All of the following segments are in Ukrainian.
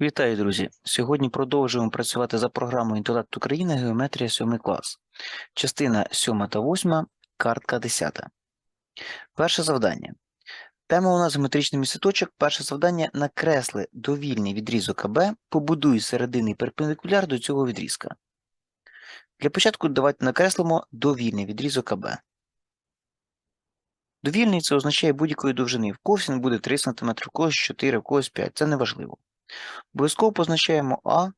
Вітаю, друзі! Сьогодні продовжуємо працювати за програмою Інтелект України Геометрія 7 клас. Частина 7 та 8, картка 10. Перше завдання. Тема у нас геометричний місяточок. Перше завдання накресли довільний відрізок АБ, побудуй серединний перпендикуляр до цього відрізка. Для початку давайте накреслимо довільний відрізок АБ. Довільний це означає будь-якої довжини. В когось буде 3 см, в когось 4, в когось 5. Це не важливо. Обов'язково позначаємо А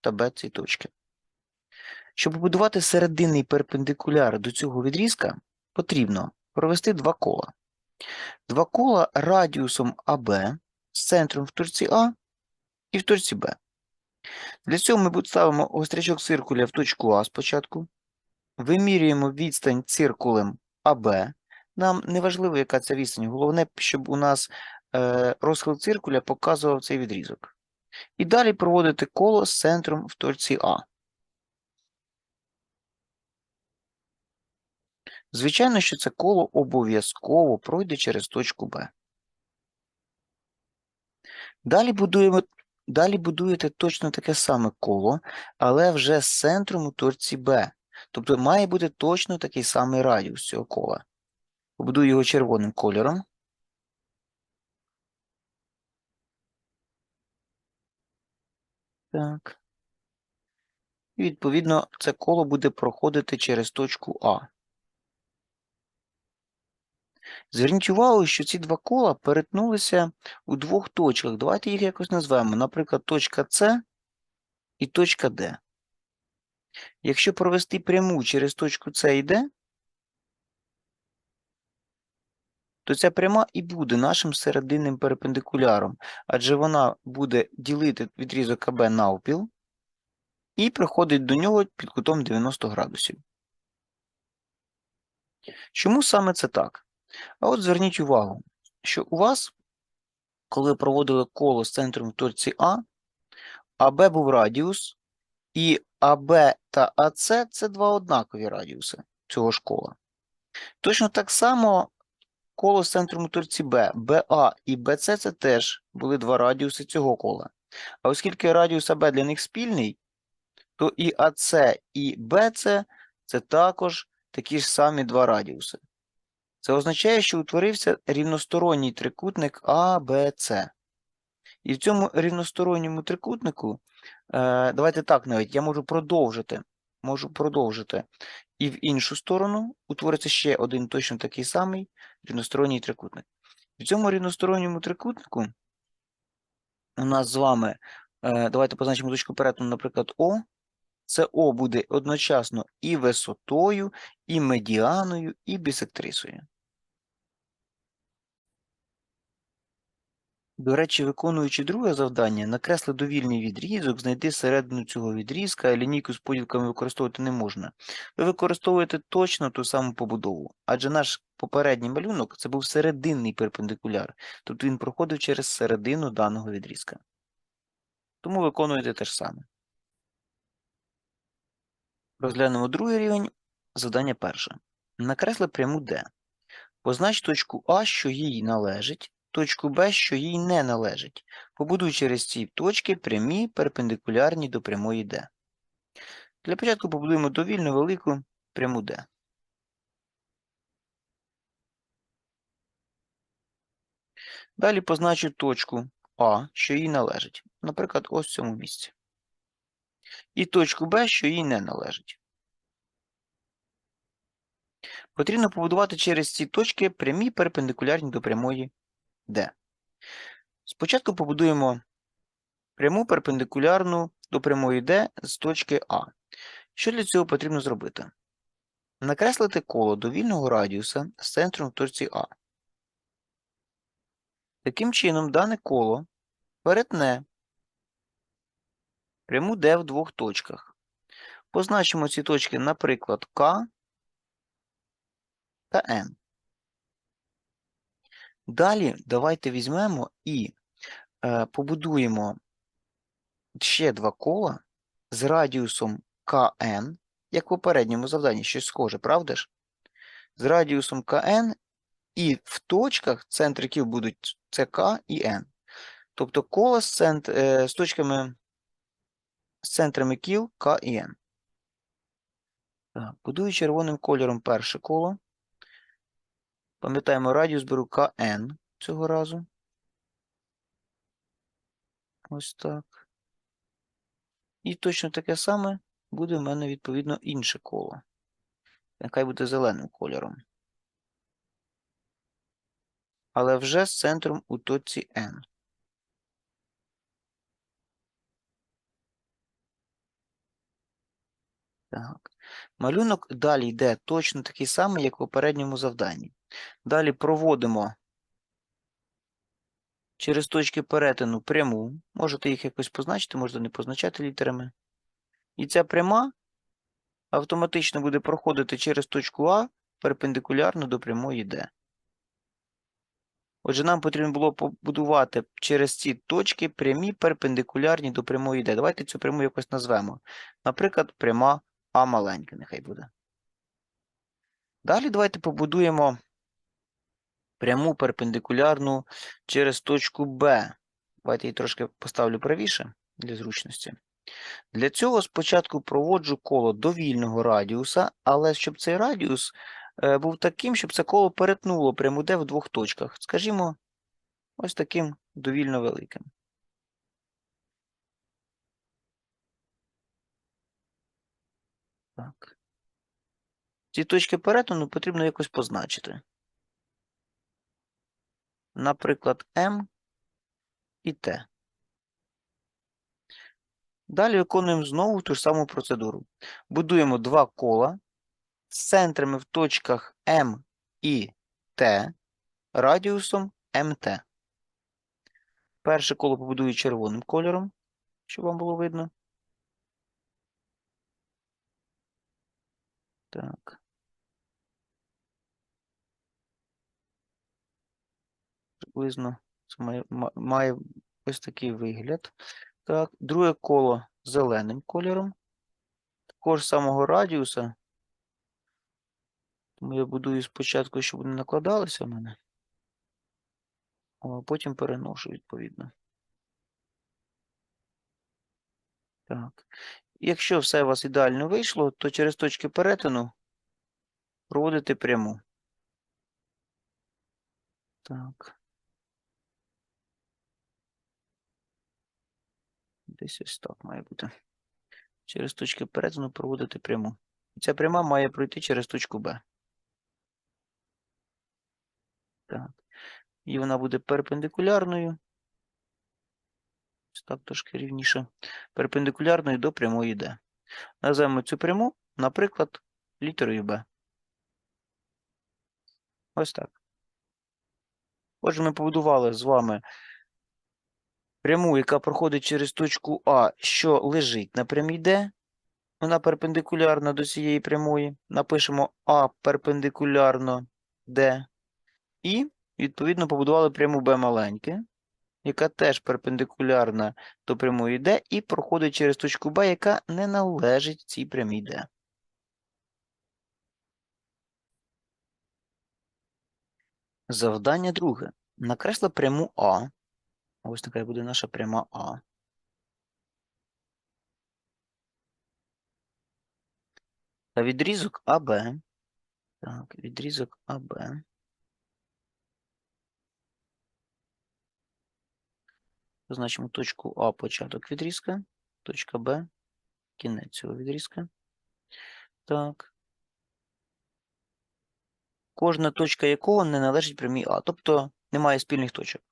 та Б ці точки. Щоб побудувати серединний перпендикуляр до цього відрізка, потрібно провести два кола. Два кола радіусом АБ з центром в точці А і в точці Б. Для цього ми ставимо гострячок циркуля в точку А спочатку. Вимірюємо відстань циркулем АБ. Нам не важливо, яка це відстань. Головне, щоб у нас розхил циркуля показував цей відрізок. І далі проводити коло з центром в точці А. Звичайно, що це коло обов'язково пройде через точку Б. Далі будуємо, далі будуєте точно таке саме коло, але вже з центром у точці Б. Тобто має бути точно такий самий радіус цього кола. Побудую його червоним кольором. Так. І відповідно це коло буде проходити через точку А. Зверніть увагу, що ці два кола перетнулися у двох точках. Давайте їх якось назвемо. Наприклад, точка С і точка Д. Якщо провести пряму через точку С і Д, то ця пряма і буде нашим серединним перпендикуляром, адже вона буде ділити відрізок АБ навпіл і приходить до нього під кутом 90 градусів. Чому саме це так? А от зверніть увагу, що у вас, коли проводили коло з центром в точці А, АБ був радіус, і АБ та АС це два однакові радіуси цього ж кола. Точно так само коло з центром у точці Б, БА і БЦ це теж були два радіуси цього кола. А оскільки радіус АБ для них спільний, то і АС, і БЦ це також такі ж самі два радіуси. Це означає, що утворився рівносторонній трикутник АБЦ. І в цьому рівносторонньому трикутнику, е, давайте так навіть, я можу продовжити, можу продовжити. І в іншу сторону утвориться ще один точно такий самий рівносторонній трикутник. В цьому рівносторонньому трикутнику у нас з вами, е, давайте позначимо точку перетину, наприклад, О. Це О буде одночасно і висотою, і медіаною, і бісектрисою. До речі, виконуючи друге завдання, накресли довільний відрізок, знайди середину цього відрізка, лінійку з поділками використовувати не можна. Ви використовуєте точно ту саму побудову, адже наш попередній малюнок це був серединний перпендикуляр, тобто він проходив через середину даного відрізка. Тому виконуєте те ж саме. Розглянемо другий рівень. Завдання перше. Накресли пряму D. Познач точку А, що їй належить, точку Б, що їй не належить. Побудуй через ці точки прямі перпендикулярні до прямої D. Для початку побудуємо довільно велику пряму D. Далі позначу точку А, що їй належить. Наприклад, ось в цьому місці. І точку Б, що їй не належить. Потрібно побудувати через ці точки прямі перпендикулярні до прямої D. Спочатку побудуємо пряму перпендикулярну до прямої D з точки А. Що для цього потрібно зробити? Накреслити коло довільного радіуса з центром в точці А. Таким чином, дане коло перетне пряму D в двох точках. Позначимо ці точки, наприклад, К та М. Далі давайте візьмемо і е, побудуємо ще два кола з радіусом КН, як в попередньому завданні, щось схоже, правда ж? З радіусом КН і в точках, центри яких будуть ЦК і Н. Тобто коло з, цент... е, з точками з центрами кіл К і Н. Так, будую червоним кольором перше коло. Пам'ятаємо, радіус беру КН цього разу. Ось так. І точно таке саме буде в мене відповідно інше коло. Нехай буде зеленим кольором. Але вже з центром у точці N. Так. Малюнок далі йде точно такий самий, як в попередньому завданні. Далі проводимо через точки перетину пряму. Можете їх якось позначити, можете не позначати літерами. І ця пряма автоматично буде проходити через точку А перпендикулярно до прямої D. Отже, нам потрібно було побудувати через ці точки прямі перпендикулярні до прямої D. Давайте цю пряму якось назвемо. Наприклад, пряма А маленька, нехай буде. Далі давайте побудуємо пряму перпендикулярну через точку Б. Давайте її трошки поставлю правіше для зручності. Для цього спочатку проводжу коло довільного радіуса, але щоб цей радіус е, був таким, щоб це коло перетнуло пряму D в двох точках. Скажімо, ось таким довільно великим. Так. Ці точки перетину потрібно якось позначити. Наприклад, М і Т. Далі виконуємо знову ту ж саму процедуру. Будуємо два кола з центрами в точках М і Т радіусом МТ. Перше коло побудую червоним кольором, щоб вам було видно. Так. Приблизно це має, має ось такий вигляд. Так, друге коло зеленим кольором. Також самого радіуса. Тому я будую спочатку, щоб вони накладалися в мене. А потім переношу, відповідно. Так. Якщо все у вас ідеально вийшло, то через точки перетину проводите пряму. Так. Десь ось так має бути. Через точки перетину проводити пряму. І ця пряма має пройти через точку Б. Так. І вона буде перпендикулярною. Ось так трошки рівніше. Перпендикулярною до прямої Д. Називаємо цю пряму, наприклад, літерою Б. Ось так. Отже, ми побудували з вами пряму, яка проходить через точку А, що лежить на прямій Д. Вона перпендикулярна до цієї прямої. Напишемо А перпендикулярно Д. І, відповідно, побудували пряму Б маленьке, яка теж перпендикулярна до прямої Д, і проходить через точку Б, яка не належить цій прямій Д. Завдання друге. Накресли пряму А. Ось така буде наша пряма А. Та відрізок АБ. Так, відрізок АБ. Позначимо точку А початок відрізка, точка Б, кінець цього відрізка. Так. Кожна точка якого не належить прямій А, тобто немає спільних точок.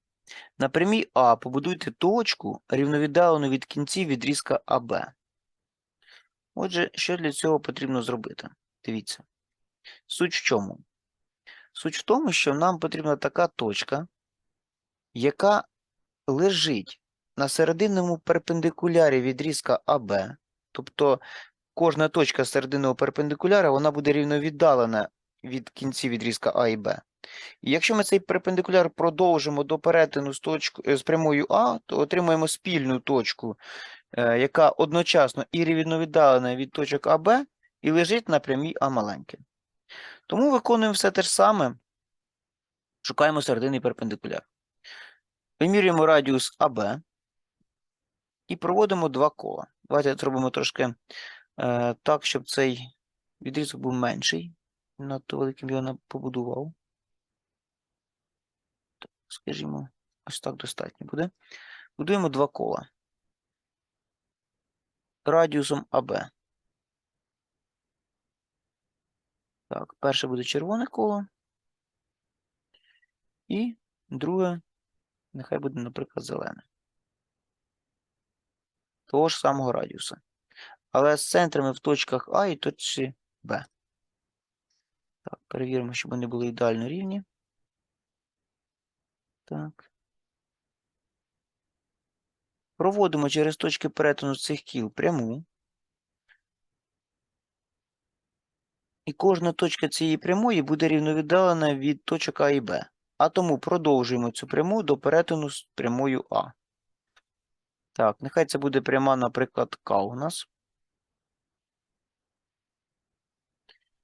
На прямій А побудуйте точку, рівновіддалену від кінців відрізка АБ. Отже, що для цього потрібно зробити? Дивіться. Суть в чому? Суть в тому, що нам потрібна така точка, яка лежить на серединному перпендикулярі відрізка АБ. Тобто кожна точка серединного перпендикуляра вона буде рівновіддалена від кінців відрізка А і Б. І якщо ми цей перпендикуляр продовжимо до перетину з, точку, з прямою А, то отримаємо спільну точку, е, яка одночасно і рівновіддалена від точок АБ і лежить на прямій А маленьке. Тому виконуємо все те ж саме, шукаємо серединний перпендикуляр. Вимірюємо радіус АБ і проводимо два кола. Давайте зробимо трошки е, так, щоб цей відрізок був менший. Надто великим його побудував. Скажімо, ось так достатньо буде. Будуємо два кола. Радіусом АБ. Так, перше буде червоне коло. І друге, нехай буде, наприклад, зелене. Того ж самого радіуса. Але з центрами в точках А і точці Б. Так, перевіримо, щоб вони були ідеально рівні. Так. Проводимо через точки перетину цих кіл пряму. І кожна точка цієї прямої буде рівновіддалена від точок А і Б. А тому продовжуємо цю пряму до перетину з прямою А. Так, нехай це буде пряма, наприклад, К у нас.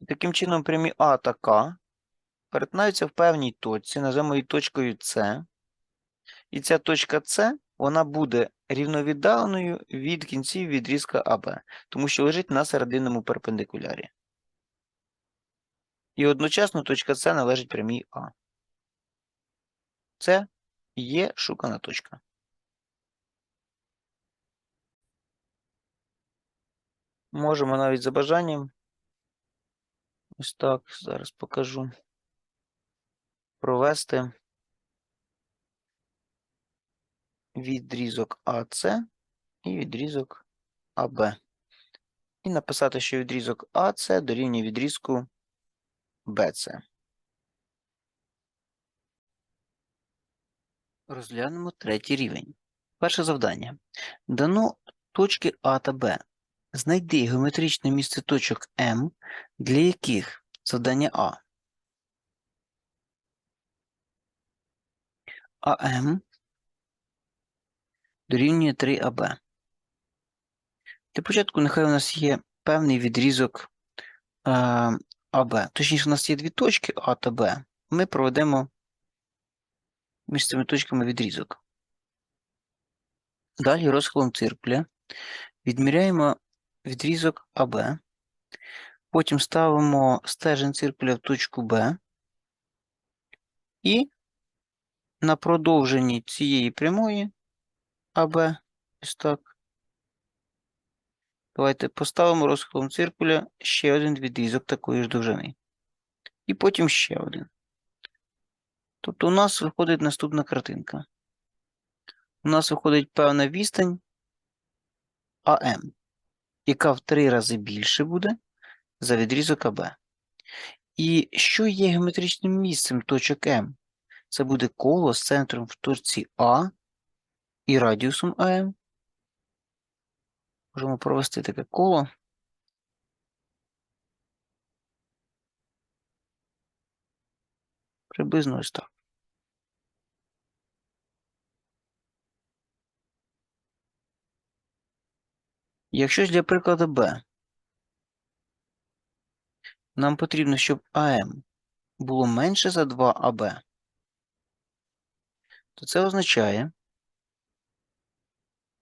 Таким чином прямі А та К перетинаються в певній точці, називаємо її точкою С. І ця точка С, вона буде рівновіддаленою від кінців відрізка АБ, тому що лежить на серединному перпендикулярі. І одночасно точка С належить прямій А. Це є шукана точка. Можемо навіть за бажанням. Ось так, зараз покажу. Провести відрізок АС і відрізок АБ. І написати, що відрізок АС дорівнює відрізку БС. Розглянемо третій рівень. Перше завдання. Дано точки А та Б. Знайди геометричне місце точок М, для яких завдання А. АМ дорівнює 3АБ. Для початку нехай у нас є певний відрізок е, АБ. Точніше, у нас є дві точки А та Б. Ми проведемо між цими точками відрізок. Далі розхилом циркуля відміряємо відрізок АБ. Потім ставимо стержень циркуля в точку Б. І на продовженні цієї прямої АБ, ось так. Давайте поставимо розхилом циркуля ще один відрізок такої ж довжини. І потім ще один. Тобто у нас виходить наступна картинка. У нас виходить певна відстань АМ, яка в три рази більше буде за відрізок АБ. І що є геометричним місцем точок М? Це буде коло з центром в точці А і радіусом АМ. Можемо провести таке коло. Приблизно ось так. Якщо ж для прикладу Б нам потрібно, щоб АМ було менше за 2АБ, то це означає,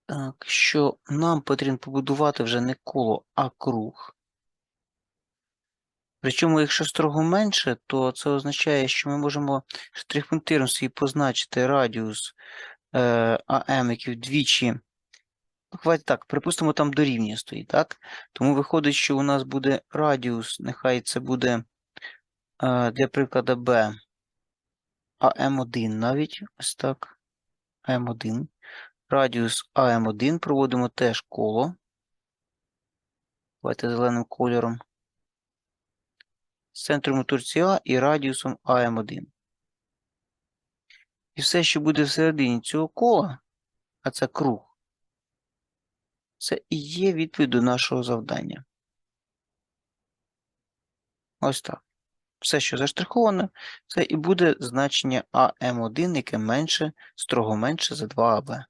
так, що нам потрібно побудувати вже не коло, а круг. Причому, якщо строго менше, то це означає, що ми можемо штрих-пунктиром свій позначити радіус е, АМ, який вдвічі. Ну, Давайте так, припустимо, там дорівнює стоїть, так? Тому виходить, що у нас буде радіус, нехай це буде е, для прикладу B АМ1 навіть, ось так. АМ1. Радіус АМ1 проводимо теж коло. Давайте зеленим кольором. З центром А і радіусом АМ1. І все, що буде всередині цього кола, а це круг, це і є відповідь до нашого завдання. Ось так. Все, що заштриховано, це і буде значення АМ1, яке менше, строго менше за 2АБ.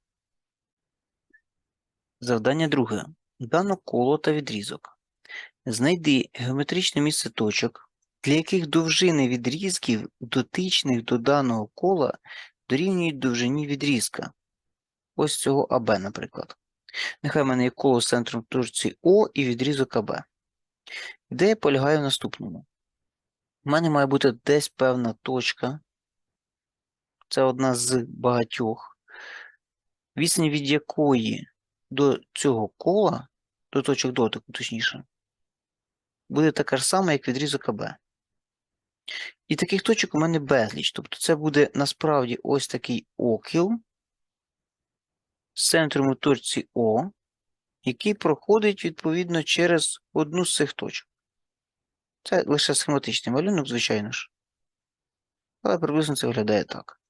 Завдання друге. Дано коло та відрізок. Знайди геометричне місце точок, для яких довжини відрізків, дотичних до даного кола, дорівнюють довжині відрізка. Ось цього АБ, наприклад. Нехай в мене є коло з центром точці О і відрізок АБ. Ідея полягає в наступному. У мене має бути десь певна точка. Це одна з багатьох, відстань від якої до цього кола, до точок дотику, точніше, буде така ж сама, як відрізок АБ. І таких точок у мене безліч. Тобто це буде насправді ось такий окіл з центром у точці О, який проходить відповідно через одну з цих точок. Це лише схематичний малюнок, звичайно ж. Але приблизно це виглядає так.